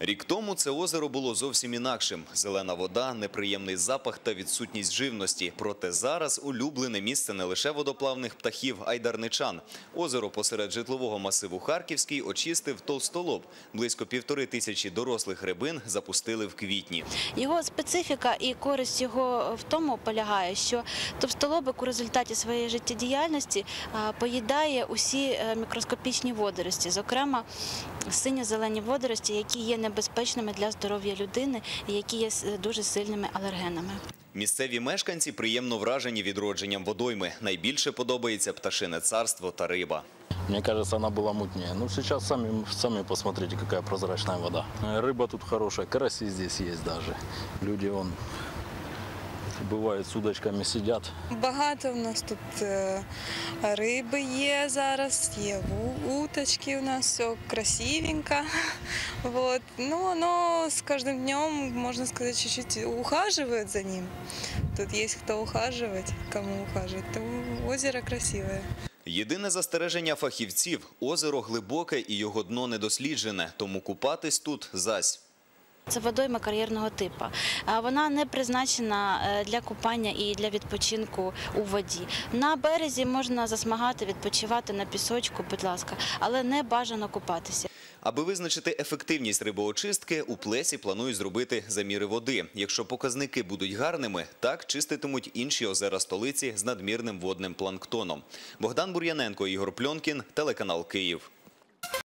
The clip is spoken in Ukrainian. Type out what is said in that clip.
Рік тому це озеро було зовсім інакшим. Зелена вода, неприємний запах та відсутність живності. Проте зараз улюблене місце не лише водоплавних птахів, а й дарничан. Озеро посеред житлового масиву Харківський очистив толстолоб. Близько півтори тисячі дорослих рибин запустили в квітні. Його специфіка і користь його в тому полягає, що товстолобик у результаті своєї життєдіяльності поїдає усі е, мікроскопічні водорості, зокрема синьо-зелені водорості, які є небезпечними для здоров'я людини і які є с- дуже сильними алергенами. Місцеві мешканці приємно вражені відродженням водойми. Найбільше подобається пташине царство та риба. Мне кажется, она была мутнее. Ну, сейчас сами, сами посмотрите, какая прозрачная вода. Э, Рыба тут хорошая, караси здесь есть даже. Люди, вон, бывает, с удочками сидят. Багато в нас тут е, риби є зараз, є уточки у нас, все красивенько. Вот. Ну, оно с каждым днем, можно сказать, чуть-чуть ухаживает за ним. Тут есть кто ухаживать, кому ухаживать. То озеро красивое. Єдине застереження фахівців – озеро глибоке і його дно недосліджене, тому купатись тут зась. Це водойма кар'єрного типу. Вона не призначена е, для купання і для відпочинку у воді. На березі можна засмагати, відпочивати на пісочку, будь ласка, але не бажано купатися. Аби визначити ефективність рибоочистки, у плесі планують зробити заміри води. Якщо показники будуть гарними, так чиститимуть інші озера столиці з надмірним водним планктоном. Богдан Бур'яненко, Ігор Пльонкін, телеканал Київ.